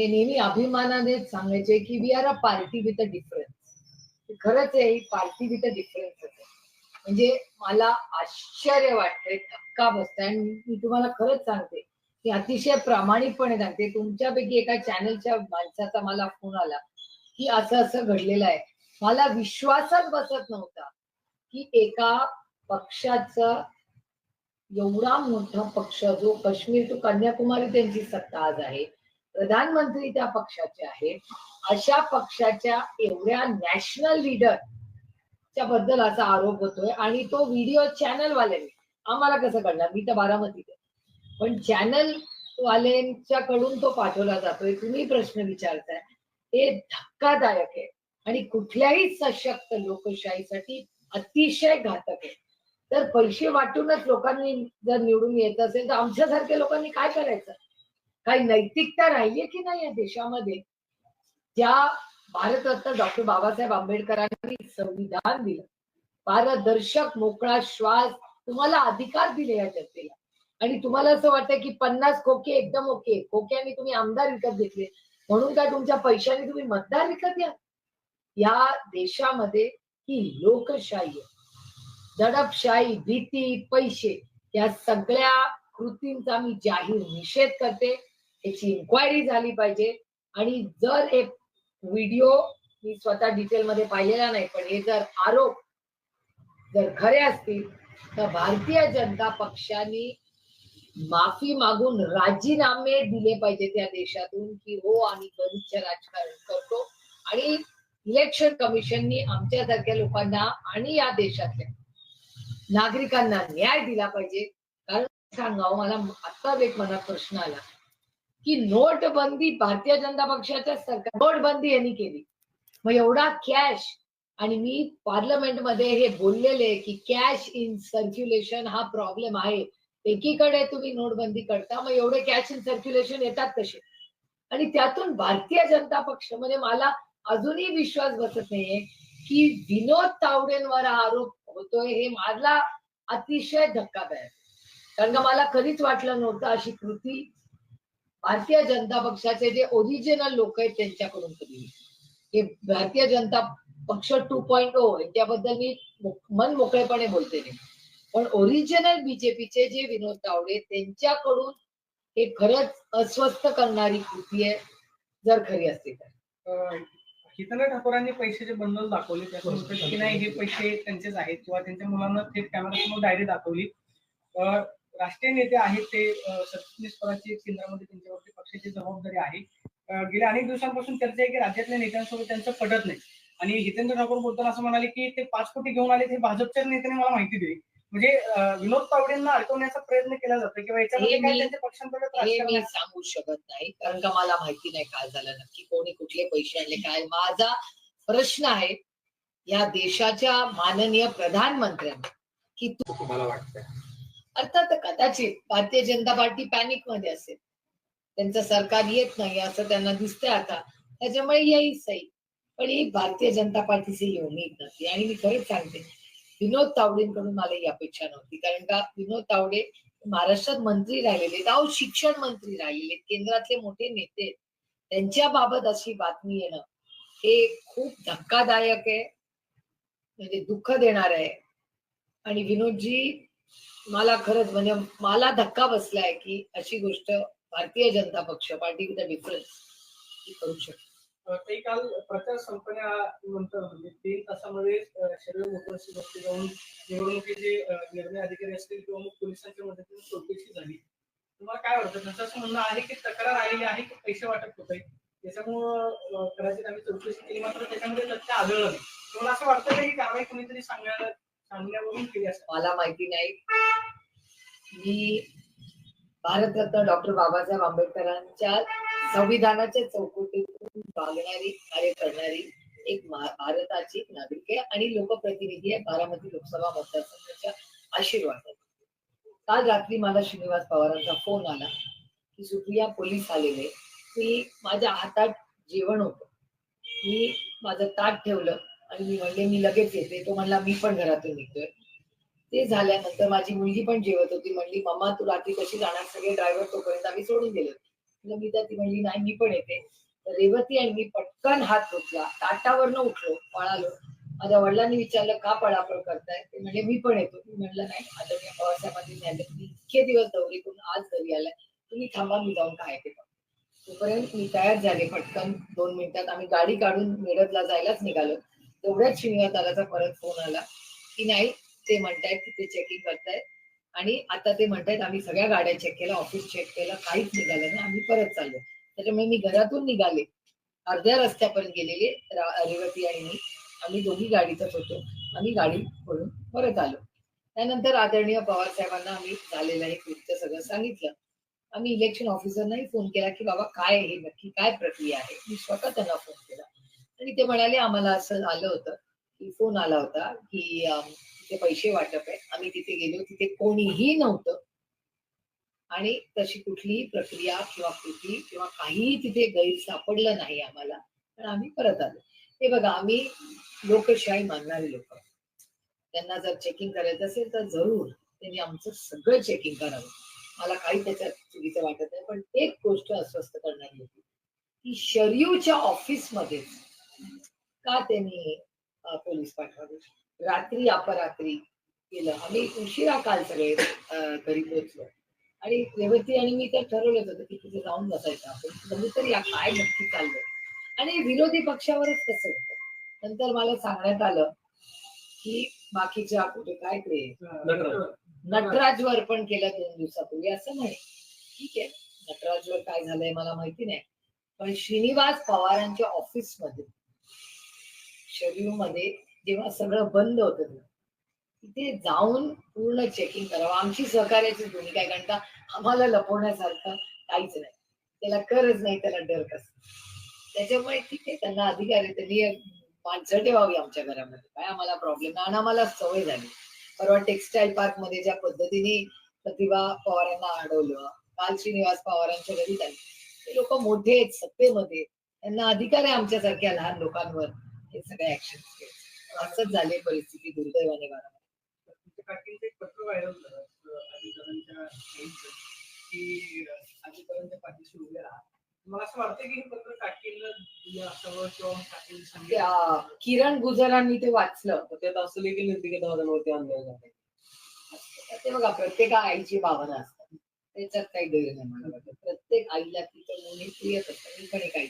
हे नेहमी अभिमानानेच सांगायचे की we are a party with a difference खरंच आहे पार्टी विथ अ डिफरन्स म्हणजे मला आश्चर्य वाटतंय धक्का बसतंय. आणि मी तुम्हाला खरंच सांगते की अतिशय प्रामाणिकपणे सांगते तुमच्यापैकी एका चॅनलच्या माणसाचा मला फोन आला की असं असं घडलेलं आहे. मला विश्वासच बसत नव्हता की एका पक्षाचा एवढा मोठा पक्ष जो काश्मीर टू कन्याकुमारी त्यांची सत्ता आज आहे प्रधानमंत्री त्या पक्षाचे आहेत अशा पक्षाच्या एवढ्या नॅशनल लीडर च्या बद्दल असा आरोप होतोय आणि तो व्हिडिओ चॅनल वाल्यांनी आम्हाला कसं कळणार? मी तर बारामतीत आहे. पण चॅनल वाल्यांच्याकडून तो पाठवला जातोय. तुम्ही प्रश्न विचारताय. हे धक्कादायक आहे. आणि कुठल्याही सशक्त लोकशाहीसाठी अतिशय घातक आहे. तर पैसे वाटूनच लोकांनी जर निवडून येत असेल तर आमच्यासारख्या लोकांनी काय करायचं? काही नैतिकता राहिली की नाही या देशामध्ये? ज्या भारतरत्न डॉक्टर बाबासाहेब आंबेडकरांनी संविधान दिलं पारदर्शक मोकळा श्वास तुम्हाला अधिकार दिले या जनतेला. आणि तुम्हाला असं वाटतं की पन्नास खोके एकदम ओके खोक्याने तुम्ही आमदार विकत घेतले म्हणून काय तुमच्या पैशाने तुम्ही मतदार विकत घ्या? या देशामध्ये ही लोकशाही आहे. दडपशाही भीती पैसे या सगळ्या कृतींचा मी जाहीर निषेध करते. याची इन्क्वायरी झाली पाहिजे. आणि जर हे व्हिडिओ मी स्वतः डिटेल मध्ये पाहिलेला नाही पण हे जर आरोप जर खरे असतील तर भारतीय जनता पक्षाने माफी मागून राजीनामे दिले पाहिजे त्या देशातून की हो आम्ही गरीबचं राजकारण करतो. आणि इलेक्शन कमिशननी आमच्यासारख्या लोकांना आणि या देशातल्या नागरिकांना न्याय दिला पाहिजे. कारण सांगावं मला आता एक मनात प्रश्न आला. की नोटबंदी भारतीय जनता पक्षाच्या सरकार नोटबंदी यांनी केली. मग एवढा कॅश आणि मी पार्लमेंटमध्ये हे बोललेले की कॅश इन सर्क्युलेशन हा प्रॉब्लेम आहे. एकीकडे तुम्ही नोटबंदी करता मग एवढे कॅश इन सर्क्युलेशन येतात कसे? आणि त्यातून भारतीय जनता पक्ष म्हणजे मला अजूनही विश्वास बसत नाहीये की विनोद तावडेंवर हा आरोप होतोय हे मला अतिशय धक्कादायक कारण का मला कधीच वाटलं नव्हतं अशी कृती भारतीय जनता पक्षाचे जे ओरिजिनल लोक आहेत त्यांच्याकडून कधी. हे भारतीय जनता पक्ष टू पॉइंट ओ याच्याबद्दल मी मन मोकळेपणे बोलते नाही. पण ओरिजिनल बीजेपीचे जे विनोद तावडे त्यांच्याकडून हे खरंच अस्वस्थ करणारी कृती आहे जर खरी असते तर. अं, हितनर ठाकूरांनी पैशाचे बंडल दाखवले त्यातून म्हणतात की नाही हे पैसे त्यांचेच आहेत किंवा त्यांच्या मुलांना थेट कॅमेरासमोर डायरी दाखवली. राष्ट्रीय नेते आहेत ते सरचिटणीस पदाची केंद्रामध्ये त्यांच्यावरती पक्षाची जबाबदारी आहे. गेल्या अनेक दिवसांपासून चर्चा आहे की राज्यातल्या नेत्यांसोबत त्यांचं पटत नाही. आणि हितेंद्र ठाकूर बोलताना असं म्हणाले की ते पाच कोटी घेऊन आले ते भाजपच्या नेत्याने मला माहिती दिली. म्हणजे विनोद तावडेंना अडकवण्याचा प्रयत्न केला जातो किंवा याच्यामध्ये हे हे? सांगू शकत नाही कारण का मला माहिती नाही काय झालं नक्की कोणी कुठले पैसे आणले काय? माझा प्रश्न आहे या देशाच्या माननीय प्रधानमंत्र्यांना की तू तुम्हाला वाटतंय. अर्थात कदाचित भारतीय जनता पार्टी पॅनिकमध्ये असेल. त्यांचं सरकार येत नाही असं त्यांना दिसतंय आता. त्याच्यामुळे येईल सही. पण ही भारतीय जनता पार्टीची ही उमेद नव्हती आणि मी खरंच सांगते विनोद तावडेंकडून मला ही अपेक्षा नव्हती. कारण का विनोद तावडे महाराष्ट्रात मंत्री राहिलेले अहो शिक्षण मंत्री राहिलेले केंद्रातले मोठे नेते त्यांच्या बाबत अशी बातमी येणं हे खूप धक्कादायक आहे. म्हणजे दुःख देणार आहे. आणि विनोदजी मला खरंच म्हणजे मला धक्का बसलाय की अशी गोष्ट भारतीय जनता पक्ष पार्टी विथ डिफरन्स करू शकते. ते काल प्रचार संपण्यानंतर म्हणजे तीन तासामध्ये शरीर मोकळशी जाऊन निवडणुकीचे निर्णय अधिकारी असतील किंवा मग पोलिसांच्या मदतीने चौकशी झाली. तुम्हाला काय वाटतं? त्यांचं असं म्हणणं आहे की तक्रार आलेली आहे की पैसे वाटप होत आहे त्याच्यामुळं कदाचित आम्ही चौकशी केली मात्र त्याच्यामध्ये तथ्य आढळलं नाही. तुम्हाला असं वाटतं का ही कारवाई कोणीतरी सांगायला मला माहिती नाही. मी भारतरत्न डॉक्टर बाबासाहेब आंबेडकरांच्या संविधानाच्या चौकटीतून वागणारी कार्य करणारी एक भारताची एक नागरिक आहे आणि लोकप्रतिनिधी आहे. बारामती लोकसभा मतदारसंघाच्या आशीर्वादात काल रात्री मला श्रीनिवास पवारांचा फोन आला की सुप्रिया पोलीस आलेले. की माझ्या हातात जेवण होत. मी माझं ताट ठेवलं. आणि मी म्हणले मी लगेच येते. तो म्हणला मी पण घरातून निघतोय. ते झाल्यानंतर माझी मुलगी पण जेवत होती. म्हणली मम्मा तू रात्री कशी जाणार? सगळे ड्रायव्हर तोपर्यंत आम्ही सोडून गेलो मी तर ती म्हणली नाही मी पण येते. तर रेवती आणि मी पटकन हात धुतला. ताटावरनं उठलो पळालो. माझ्या वडिलांनी विचारलं का पळापळ करताय? ते म्हणजे मी पण येतो. मी म्हणलं नाही आता मी प्रवासामध्ये न्यायला मी इतके दिवस दौरे करून आज घरी आलाय. तुम्ही थांबा मी जाऊन काय ते तोपर्यंत मी तयार झाले. पटकन दोन मिनिटात आम्ही गाडी काढून मिरजला जायलाच निघालो. तेवढ्याच श्रीनिवास दादाचा परत फोन आला की नाही ते म्हणतायत की ते चेकिंग करतायत. आणि आता ते म्हणतायत आम्ही सगळ्या गाड्या चेक केल्या ऑफिस चेक केलं काहीच निघालं नाही आम्ही परत चाललो. त्याच्यामुळे मी घरातून निघाले. अर्ध्या रस्त्यापर्यंत गेलेले रेवती आणि मी. आम्ही दोन्ही गाडीतच होतो. आम्ही गाडी करून परत आलो. त्यानंतर आदरणीय पवार साहेबांना आम्ही झालेलं हे कृत्य सगळं सांगितलं. आम्ही इलेक्शन ऑफिसरनाही फोन केला की बाबा काय हे नक्की काय प्रक्रिया आहे? मी स्वतः त्यांना फोन केला. आणि ते म्हणाले आम्हाला असं आलं होतं की फोन आला होता की तिथे पैसे वाटप आहे आम्ही तिथे गेलो तिथे कोणीही नव्हतं. आणि तशी कुठलीही प्रक्रिया किंवा कृती किंवा काहीही तिथे गैर सापडलं नाही आम्हाला. पण आम्ही परत आलो. हे बघा आम्ही लोकशाही मानणारी लोक. त्यांना जर चेकिंग करायचं असेल तर जरूर त्यांनी आमचं सगळं चेकिंग करावं. मला काही त्याच्यात चुकीचं वाटत नाही पण एक गोष्ट अस्वस्थ करणारी होती. की शरीवच्या ऑफिसमध्येच का त्यांनी पोलीस पाठवावे रात्री अपरात्री केलं. आम्ही उशिरा काल सगळे घरी पोहोचलो. आणि रेवती आणि मी तर ठरवलंच होतं की तिथे जाऊन बसायचं आपण. म्हणजे तरी या काय नक्की चाललंय? आणि विरोधी पक्षावरच कसं होतं. नंतर मला सांगण्यात आलं की बाकीच्या कुठे काय ते नटराजवर पण केलं दोन दिवसापूर्वी. असं नाही ठीक आहे. नटराजवर काय झालंय मला माहिती नाही. पण श्रीनिवास पवारांच्या ऑफिसमध्ये शेड्यूल मध्ये जेव्हा सगळं बंद होतं तिथे जाऊन पूर्ण चेकिंग करावं. आमची सहकार्याची भूमिका काय कारण का आम्हाला लपवण्यासारखं काहीच नाही. त्याला गरज नाही. त्याला डर कस? त्याच्यामुळे ठीक आहे त्यांना अधिकार आहे. त्यांनी माणसं ठेवावी आमच्या घरामध्ये. काय आम्हाला प्रॉब्लेम नाही. आणि आम्हाला सवय झाली. परवा टेक्स्टाईल पार्कमध्ये ज्या पद्धतीने प्रतिभा पवारांना अडवलं काल श्रीनिवास पवारांच्या घरी झाली ते लोक मोठे आहेत. सत्तेमध्ये. त्यांना अधिकार आहे आमच्यासारख्या लहान लोकांवर. हे सगळे ऍक्शन असंच झाले परिस्थिती दुर्दैवाने एक पत्र व्हायरल झालं की पाठीशी उभे राहा मला असं वाटतं की हे पत्र काकींना असावं किंवा काकींनी. किरण गुजरांनी ते वाचलं. त्यात असं देखील नैतिक दादांवरती अन्याय झाला. ते बघा प्रत्येक आईची भावना असतात. त्याच्यात काही गैर नाही. मला वाटत प्रत्येक आईला तिचं मुली प्रियच असतं मी पण एक आई.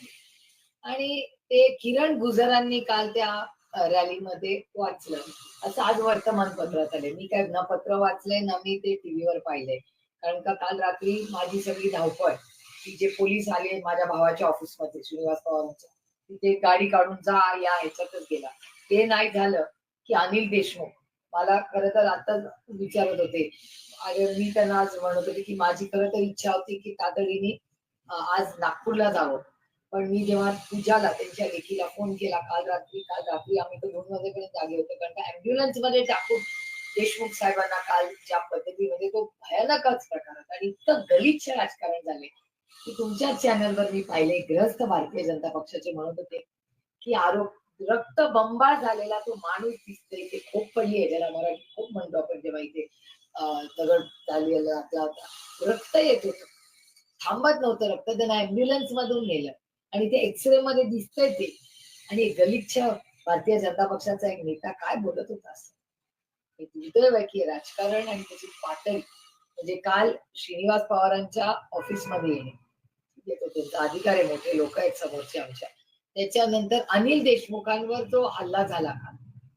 आणि ते किरण गुजरांनी काल त्या रॅलीमध्ये वाचलं. असं आज वर्तमानपत्रात आले मी काय ना पत्र वाचलंय ना मी ते टीव्हीवर पाहिलंय. कारण का काल रात्री माझी सगळी धावपळ की जे पोलीस आले माझ्या भावाच्या ऑफिसमध्ये श्रीनिवास पवारांच्या तिथे गाडी काढून जा या ह्याच्यातच गेला. ते नाही झालं की अनिल देशमुख. मला खर तर आताच विचारत होते. अरे मी त्यांना आज म्हणत होते की माझी खरं तर इच्छा होती की तातडीने आज नागपूरला जावं. पण मी जेव्हा पूजाला त्यांच्या लेखीला फोन केला काल रात्री काल रात्री आम्ही तर दोन वाजेपर्यंत जागे होतो. कारण का अँब्युलन्समध्ये टाकून देशमुख साहेबांना काल ज्या पद्धतीमध्ये तो भयानकच प्रकार होता. आणि इतकं गलिच्छ राजकारण झाले की तुमच्याच चॅनलवर मी पाहिले ग्रस्त भारतीय जनता पक्षाचे म्हणत होते की आरोप रक्त बंबाळ झालेला तो माणूस दिसतोय. ते खूप पडली आहे. ज्याला मराठी खूप म्हणतो आपण जेव्हा इथे दगड चाललेला आपला रक्त येत होत. थांबत नव्हतं रक्त. त्यांना अँब्युलन्स मधून नेलं. आणि ते एक्सरे मध्ये दिसतंय ते. आणि गलिच्छ भारतीय जनता पक्षाचा एक नेता काय बोलत होता असं? हे दुर्दैव आहे. की राजकारण आणि त्याची पातळी. म्हणजे काल श्रीनिवास पवारांच्या ऑफिसमध्ये येणे. त्यांचा अधिकार आहे. मोठे लोक आहेत समोरचे आमच्या. त्याच्यानंतर अनिल देशमुखांवर जो हल्ला झाला का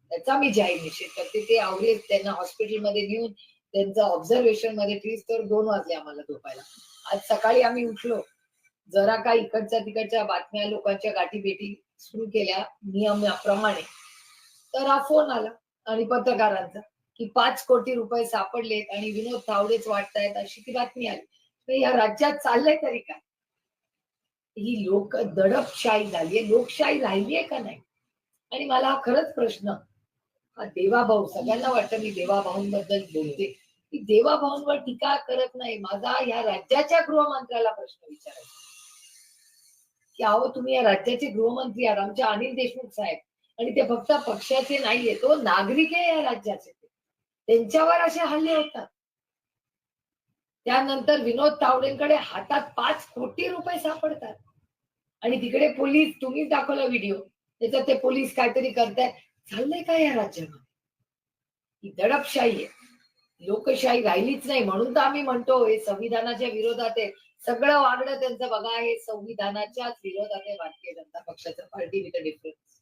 त्याचा मी जाहीर निषेध करते. ते आवडेल त्यांना हॉस्पिटलमध्ये नेऊन त्यांचं ऑब्झर्वेशनमध्ये फीस तर दोन वाजले आम्हाला झोपायला. आज सकाळी आम्ही उठलो. जरा का इकडच्या तिकडच्या बातम्या लोकांच्या गाठीभेटी सुरू केल्या नियमाप्रमाणे. तर हा फोन आला आणि पत्रकारांचा की पाच कोटी रुपये सापडलेत आणि विनोद तावडेच वाटतायत अशी ती बातमी आली. तर या राज्यात चाललंय तरी काय? ही लोक दडपशाही झालीये. लोकशाही राहिलीये का नाही? आणि मला हा खरंच प्रश्न हा देवाभाऊ सगळ्यांना वाटतं मी देवाभाऊंबद्दल बोलते. की देवाभाऊंवर टीका करत नाही. माझा या राज्याच्या गृहमंत्र्याला प्रश्न विचारायचा. की अहो तुम्ही या राज्याचे गृहमंत्री आहात आमच्या अनिल देशमुख साहेब. आणि ते फक्त पक्षाचे नाहीये तो नागरिक आहे या राज्याचे. त्यांच्यावर असे हल्ले होतात. त्यानंतर विनोद तावडेंकडे हातात पाच कोटी रुपये सापडतात. आणि तिकडे पोलीस तुम्हीच दाखवला व्हिडिओ. त्याच्यात ते पोलीस काहीतरी करतायत. चाललंय काय या राज्यामध्ये? ही दडपशाही आहे. लोकशाही राहिलीच नाही म्हणून तर आम्ही म्हणतो हे संविधानाच्या विरोधात आहे. सगळं वागणं त्यांचं बघा हे संविधानाच्याच विरोधात आहे भारतीय जनता पक्षाचं पार्टी विथ डिफरन्स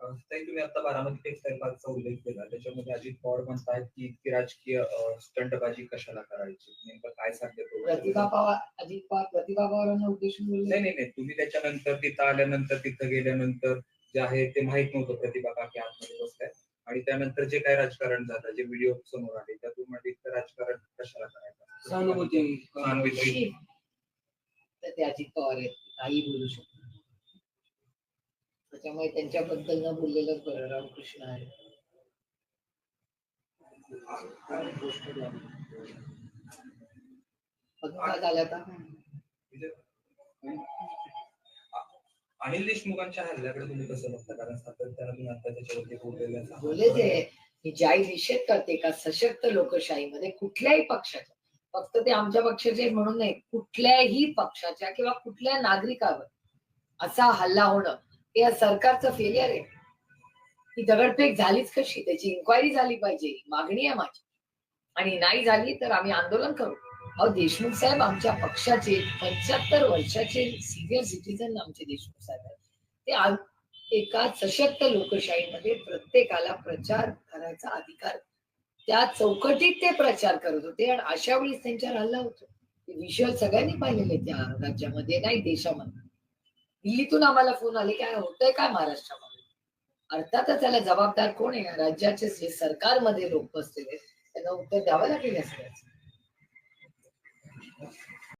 ताई तुम्ही आता बारामती टेक्सटाईल पार्कचा उल्लेख केला. त्याच्यामध्ये अजित पवार म्हणतायत की इतकी राजकीय स्टंटबाजी कशाला करायची? नेमकं काय सांगते प्रतिभा पवार अजित पवार प्रतिभा पवारांना उद्देशून बोलले. नाही नाही नाही. तुम्ही त्याच्यानंतर तिथं आल्यानंतर तिथं गेल्यानंतर जे आहे ते माहीत नव्हतं प्रतिभा काकी आतमध्ये बसल्या. आणि त्यानंतर जे काय राजकारण झालं जे व्हिडिओ समोर आले त्यातून म्हणजे राजकारण कशाला करायचं? सहानुभूती. तर ते अजित पवार आहेत काही बोलू शकतो त्याच्यामुळे त्यांच्याबद्दल न बोललेलं बरं रामकृष्ण आहे. अनिल देशमुखांच्या हल्ल्याकडे तुम्ही कसं बघता? कारण सातत्यानं तुम्ही आता त्याच्यावरती बोललेलं आहे. बोले ते मी ज्याही निषेध करते का? सशक्त लोकशाहीमध्ये कुठल्याही पक्षाच्या फक्त ते आमच्या पक्षाचे म्हणून नाही कुठल्याही पक्षाच्या किंवा कुठल्या नागरिकावर असा हल्ला होणं हे या सरकारचं फेलियर आहे. ही दगडफेक झालीच कशी? त्याची इन्क्वायरी झाली पाहिजे मागणी आहे माझी. आणि नाही झाली तर आम्ही आंदोलन करू. अहो देशमुख साहेब आमच्या पक्षाचे पंच्याहत्तर वर्षाचे सिनियर सिटीजन आमचे देशमुख साहेब आहेत. ते एका सशक्त लोकशाहीमध्ये प्रत्येकाला प्रचार करायचा अधिकार त्या चौकटीत ते प्रचार करत होते आणि अशा वेळेस त्यांच्यावर हल्ला होतो. विषय सगळ्यांनी पाहिलेले त्या राज्यामध्ये नाही देशामध्ये. दिल्लीतून आम्हाला फोन आले काय होतंय काय महाराष्ट्रामध्ये? अर्थातच त्याला जबाबदार कोण आहे? राज्याचे जे सरकारमध्ये लोक बसलेले त्यांना उत्तर द्यावं लागेल या